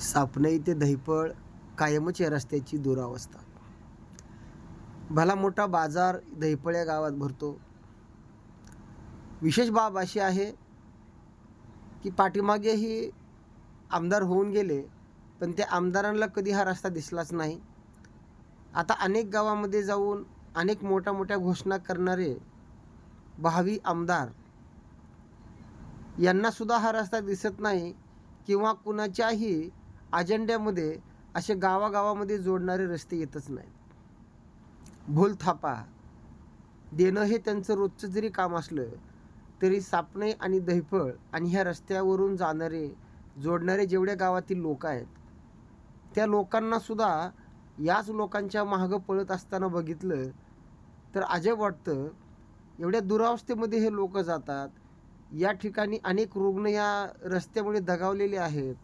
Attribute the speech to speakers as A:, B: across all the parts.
A: सापनई ते दहिपळ कायमच या रस्त्याची दुरावस्था. भला मोठा बाजार दहीपळ या गावात भरतो. विशेष बाब अशी आहे की पाठीमागेही आमदार होऊन गेले पण त्या आमदारांना कधी हा रस्ता दिसलाच नाही. आता अनेक गावामध्ये जाऊन अनेक मोठ्या मोठ्या घोषणा करणारे भावी आमदार यांनासुद्धा हा रस्ता दिसत नाही किंवा कुणाच्याही अजेंड्यामध्ये असे गावागावामध्ये जोडणारे रस्ते येतच नाहीत. भूलथापा देणं हे त्यांचं रोजचं जरी काम असलं तरी सापणे आणि दहिफळ आणि ह्या रस्त्यावरून जाणारे जोडणारे जेवढ्या गावातील लोक आहेत त्या लोकांनासुद्धा याच लोकांच्या मागं पळत असताना बघितलं तर अजब वाटतं. एवढ्या दुरावस्थेमध्ये हे लोक जातात. या ठिकाणी अनेक रुग्ण या रस्त्यामुळे दगावलेले आहेत.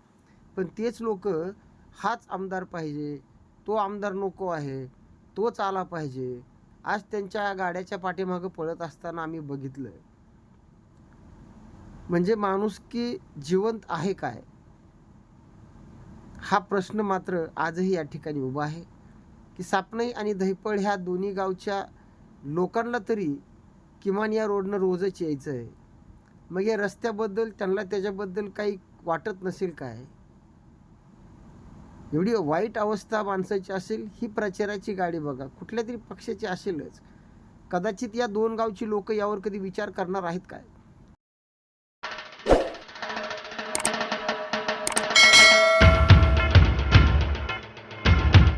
A: पण तेच लोक हाच आमदार पाहिजे तो आमदार नको आहे तोच आला पाहिजे. आज त्यांच्या गाड्याच्या पाठीमागं पळत असताना आम्ही बघितलं म्हणजे माणूस की जिवंत आहे काय? हा प्रश्न मात्र आजही या ठिकाणी उभा आहे. की सापणई आणि दहिपळ ह्या दोन्ही गावच्या लोकांना तरी किमान या रोडनं रोजच यायचं आहे मग या रस्त्याबद्दल त्यांना त्याच्याबद्दल काही वाटत नसेल काय? एवढी वाईट अवस्था माणसाची असेल ही प्रचाराची गाडी बघा. कुठल्या तरी पक्षाची असेलच. कदाचित या दोन गावची लोक यावर कधी विचार करणार आहेत काय?